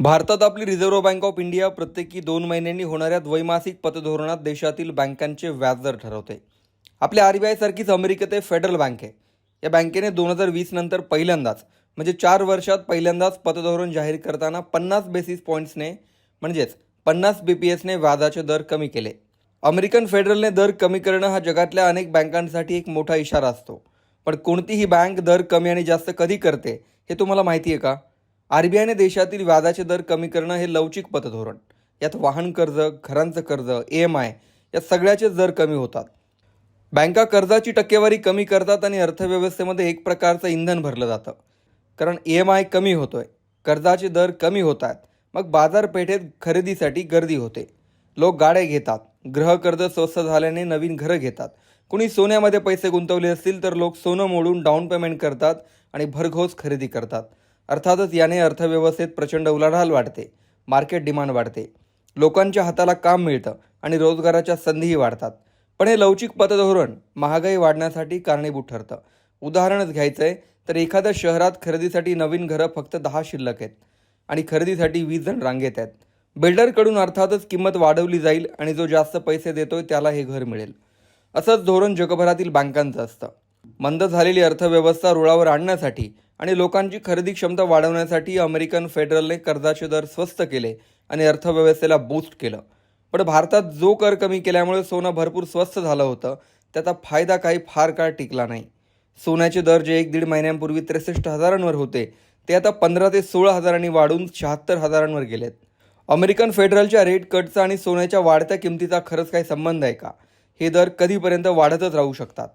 भारतात आपली reserve bank of India प्रत्येकी दोन महिन्यांनी होणाऱ्या द्वैमासिक पतधोरणात देशातील बँकांचे व्याजदर ठरवते. आपल्या आर बी आय सारखीच अमेरिकेत फेडरल बँक आहे. या बँकेने दोन हजार वीस नंतर पहिल्यांदाच म्हणजे चार वर्षात पहिल्यांदाच पतधोरण जाहीर करताना पन्नास बेसिस पॉईंट्सने म्हणजेच पन्नास बी पी एसने व्याजाचे दर कमी केले. अमेरिकन फेडरलने दर कमी करणं हा जगातल्या अनेक बँकांसाठी एक मोठा इशारा असतो. पण कोणतीही बँक दर कमी आणि जास्त कधी करते हे तुम्हाला माहिती आहे का? आर बी आयने देशातील व्याजाचे दर कमी करणं हे लवचिक पतधोरण. यात वाहन कर्ज घरांचं कर्ज ए एम आय या सगळ्याचे दर कमी होतात. बँका कर्जाची टक्केवारी कमी करतात आणि अर्थव्यवस्थेमध्ये एक प्रकारचं इंधन भरलं जातं. कारण ई एम आय कमी होतोय कर्जाचे दर कमी होत आहेत मग बाजारपेठेत खरेदीसाठी गर्दी होते. लोक गाड्या घेतात गृहकर्ज स्वस्त झाल्याने नवीन घरं घेतात. कुणी सोन्यामध्ये पैसे गुंतवले असतील तर लोक सोनं मोडून डाऊन पेमेंट करतात आणि भरघोस खरेदी करतात. अर्थातच याने अर्थव्यवस्थेत प्रचंड उलाढाल वाढते मार्केट डिमांड वाढते. लोकांच्या हाताला काम मिळतं आणि रोजगाराच्या संधीही वाढतात. पण हे लवचिक पतधोरण महागाई वाढण्यासाठी कारणीभूत ठरतं. उदाहरणच घ्यायचं आहे तर एखाद्या शहरात खरेदीसाठी नवीन घरं फक्त दहा शिल्लक आहेत आणि खरेदीसाठी वीस जण रांगेत आहेत. बिल्डरकडून अर्थातच किंमत वाढवली जाईल आणि जो जास्त पैसे देतोय त्याला हे घर मिळेल. असंच धोरण जगभरातील बँकांचं असतं. मंद झालेली अर्थव्यवस्था रुळावर आणण्यासाठी आणि लोकांची खरेदी क्षमता वाढवण्यासाठी अमेरिकन फेडरलने कर्जाचे दर स्वस्त केले आणि अर्थव्यवस्थेला बूस्ट केलं. पण भारतात जो कर कमी केल्यामुळे सोनं भरपूर स्वस्त झालं होतं त्याचा फायदा काही फार काळ टिकला नाही. सोन्याचे दर जे एक दीड महिन्यांपूर्वी त्रेसष्ट हजारांवर होते ते आता पंधरा ते सोळा हजारांनी वाढून शहात्तर हजारांवर गेलेत. अमेरिकन फेडरलच्या रेट कटचा आणि सोन्याच्या वाढत्या किमतीचा खरंच काही संबंध आहे का? हे दर कधीपर्यंत वाढतच राहू शकतात.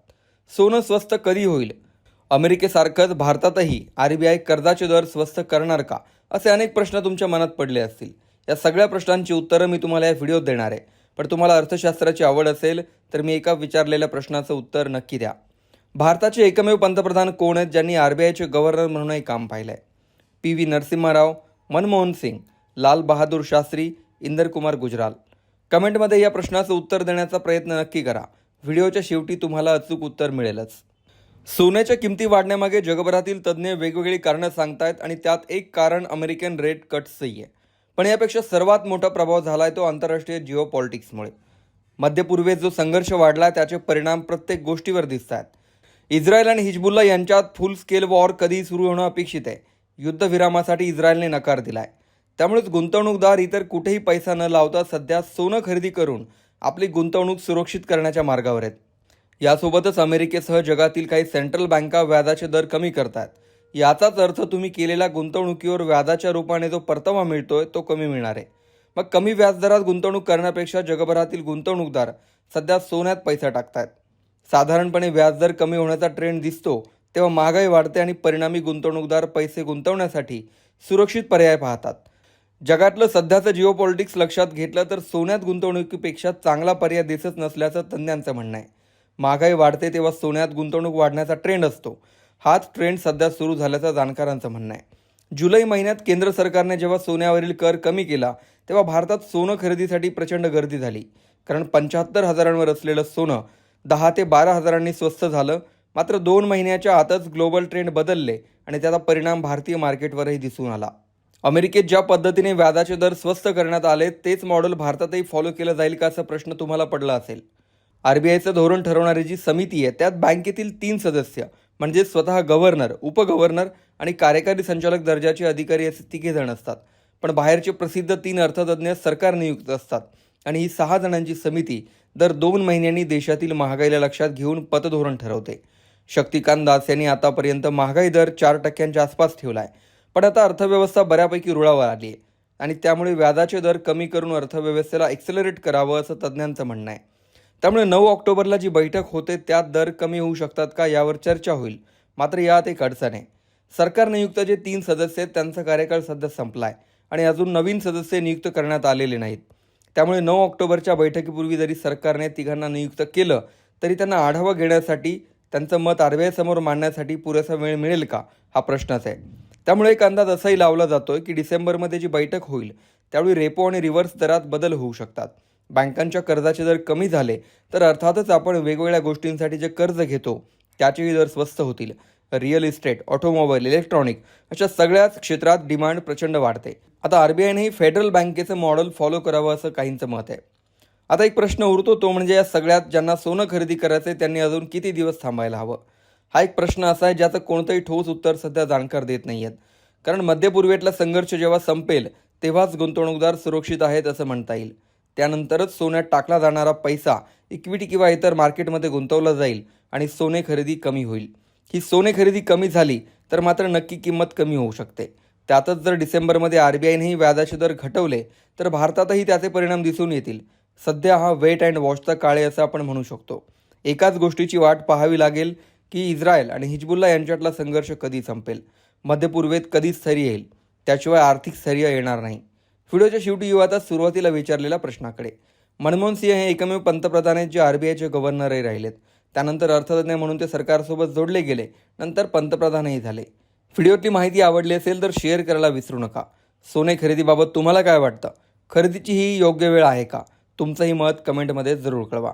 सोनं स्वस्त कधी होईल? अमेरिकेसारखंच भारतातही आर बी आय कर्जाचे दर स्वस्त करणार का? असे अनेक प्रश्न तुमच्या मनात पडले असतील. या सगळ्या प्रश्नांची उत्तरं मी तुम्हाला या व्हिडिओत देणार आहे. पण तुम्हाला अर्थशास्त्राची आवड असेल तर मी एका विचारलेल्या प्रश्नाचं उत्तर नक्की द्या. भारताचे एकमेव पंतप्रधान कोण आहेत ज्यांनी आर बी आयचे गव्हर्नर म्हणूनही काम पाहिलं आहे पी व्ही नरसिम्हाराव मनमोहन सिंग लाल बहादूर शास्त्री इंदरकुमार गुजराल. कमेंटमध्ये या प्रश्नाचं उत्तर देण्याचा प्रयत्न नक्की करा. व्हिडिओच्या शेवटी तुम्हाला अचूक उत्तर मिळेलच. सोन्याच्या किमती वाढण्यामागे जगभरातील तज्ज्ञ वेगवेगळी कारणं सांगतायत आणि त्यात एक कारण अमेरिकन रेट कट्सही आहे. पण यापेक्षा सर्वात मोठा प्रभाव झाला आहे तो आंतरराष्ट्रीय जिओ पॉलिटिक्समुळे मध्यपूर्वेत जो संघर्ष वाढला त्याचे परिणाम प्रत्येक गोष्टीवर दिसत आहेत इस्रायल आणि हिजबुल्ला यांच्यात फुल स्केल वॉर कधी सुरू होणं अपेक्षित आहे. युद्धविरामासाठी इस्रायलने नकार दिलाय. त्यामुळेच गुंतवणूकदार इतर कुठेही पैसा न लावता सध्या सोनं खरेदी करून आपली गुंतवणूक सुरक्षित करण्याच्या मार्गावर आहेत. यासोबतच अमेरिकेसह जगातील काही सेंट्रल बँका व्याजाचे दर कमी करतात. याचाच अर्थ तुम्ही केलेल्या गुंतवणुकीवर व्याजाच्या रूपाने जो परतावा मिळतोय तो कमी मिळणार आहे. मग कमी व्याजदरात गुंतवणूक करण्यापेक्षा जगभरातील गुंतवणूकदार सध्या सोन्यात पैसा टाकतात. साधारणपणे व्याजदर कमी होण्याचा ट्रेंड दिसतो तेव्हा महागाई वाढते आणि परिणामी गुंतवणूकदार पैसे गुंतवण्यासाठी सुरक्षित पर्याय पाहतात. जगातलं सध्याचं जिओ पॉलिटिक्स लक्षात घेतलं तर सोन्यात गुंतवणुकीपेक्षा चांगला पर्याय दिसत नसल्याचं तज्ज्ञांचं म्हणणं आहे. महागाई वाढते तेव्हा सोन्यात गुंतवणूक वाढण्याचा ट्रेंड असतो. हाच ट्रेंड सध्या सुरू झाल्याचं जाणकारांचं म्हणणं आहे. जुलै महिन्यात केंद्र सरकारने जेव्हा सोन्यावरील कर कमी केला तेव्हा भारतात सोनं खरेदीसाठी प्रचंड गर्दी झाली. कारण पंच्याहत्तर हजारांवर असलेलं सोनं दहा ते बारा हजारांनी स्वस्त झालं. मात्र दोन महिन्याच्या आतच ग्लोबल ट्रेंड बदलले आणि त्याचा परिणाम भारतीय मार्केटवरही दिसून आला. अमेरिकेत ज्या पद्धतीने व्याजाचे दर स्वस्त करण्यात आले तेच मॉडेल भारतातही फॉलो केलं जाईल का असा प्रश्न तुम्हाला पडला असेल. आर बी आयचं धोरण ठरवणारी जी समिती आहे त्यात बँकेतील तीन सदस्य म्हणजे स्वतः गव्हर्नर उपगव्हर्नर आणि कार्यकारी संचालक दर्जाचे अधिकारी असे तिघे जण असतात. पण बाहेरचे प्रसिद्ध तीन अर्थतज्ज्ञ सरकार नियुक्त असतात आणि ही सहा जणांची समिती दर दोन महिन्यांनी देशातील महागाईला लक्षात घेऊन पतधोरण ठरवते. शक्तिकांत दास यांनी आतापर्यंत महागाई दर चार टक्क्यांच्या आसपास ठेवला आहे पण आता अर्थव्यवस्था बऱ्यापैकी रुळावर आली आहे आणि त्यामुळे व्याजाचे दर कमी करून अर्थव्यवस्थेला एक्सेलरेट करावं असं तज्ज्ञांचं म्हणणं आहे. त्यामुळे नऊ ऑक्टोबरला जी बैठक होते त्यात दर कमी होऊ शकतात का यावर चर्चा होईल. मात्र यात एक अडचण आहे. सरकार नियुक्त जे तीन सदस्य आहेत त्यांचा कार्यकाळ सध्या संपला आहे आणि अजून नवीन सदस्य नियुक्त करण्यात आलेले नाहीत. त्यामुळे नऊ ऑक्टोबरच्या बैठकीपूर्वी जरी सरकारने तिघांना नियुक्त केलं तरी त्यांना आढावा घेण्यासाठी त्यांचं मत आर बी आयसमोर मांडण्यासाठी पुरेसा वेळ मिळेल का हा प्रश्नच आहे. त्यामुळे एक अंदाज असाही लावला जातोय की डिसेंबरमध्ये जी बैठक होईल त्यावेळी रेपो आणि रिव्हर्स दरात बदल होऊ शकतात. बँकांच्या कर्जाचे दर कमी झाले तर अर्थातच आपण वेगवेगळ्या गोष्टींसाठी जे कर्ज घेतो त्याचेही दर स्वस्त होतील. रिअल इस्टेट ऑटोमोबाईल इलेक्ट्रॉनिक अशा सगळ्याच क्षेत्रात डिमांड प्रचंड वाढते. आता आर बी आयनेही फेडरल बँकेचं मॉडेल फॉलो करावं असं काहींचं मत आहे. आता एक प्रश्न उरतो तो म्हणजे या सगळ्यात ज्यांना सोनं खरेदी करायचं आहे त्यांनी अजून किती दिवस थांबायला हवं? हा एक प्रश्न असा आहे ज्याचं कोणतंही ठोस उत्तर सध्या जाणकार देत नाही आहेत कारण मध्यपूर्वेतला संघर्ष जेव्हा संपेल तेव्हाच गुंतवणूकदार सुरक्षित आहेत असं म्हणता येईल. त्यानंतरच सोन्यात टाकला जाणारा पैसा इक्विटी किंवा इतर मार्केटमध्ये गुंतवला जाईल आणि सोने खरेदी कमी होईल. ही सोने खरेदी कमी झाली तर मात्र नक्की किंमत कमी होऊ शकते. त्यातच जर डिसेंबरमध्ये आर बी आयनेही व्याजाचे दर घटवले तर भारतातही त्याचे परिणाम दिसून येतील. सध्या हा वेट अँड वॉचचा काळे असं आपण म्हणू शकतो. एकाच गोष्टीची वाट पाहावी लागेल की इस्रायल आणि हिजबुल्ला यांच्यातला संघर्ष कधी संपेल? मध्यपूर्वेत कधी स्थैर्य येईल? त्याशिवाय आर्थिक स्थैर्य येणार नाही. व्हिडिओच्या शेवटी येऊ आता सुरुवातीला विचारलेल्या प्रश्नाकडे. मनमोहन सिंह हे एकमेव पंतप्रधान आहेत जे आर बी आयचे गव्हर्नरही राहिलेत. त्यानंतर अर्थतज्ञ म्हणून ते सरकारसोबत जोडले गेले. नंतर पंतप्रधानही झाले. व्हिडिओतली माहिती आवडली असेल तर शेअर करायला विसरू नका. सोने खरेदीबाबत तुम्हाला काय वाटतं? खरेदीची ही योग्य वेळ आहे का? तुमचंही मत कमेंटमध्ये जरूर कळवा.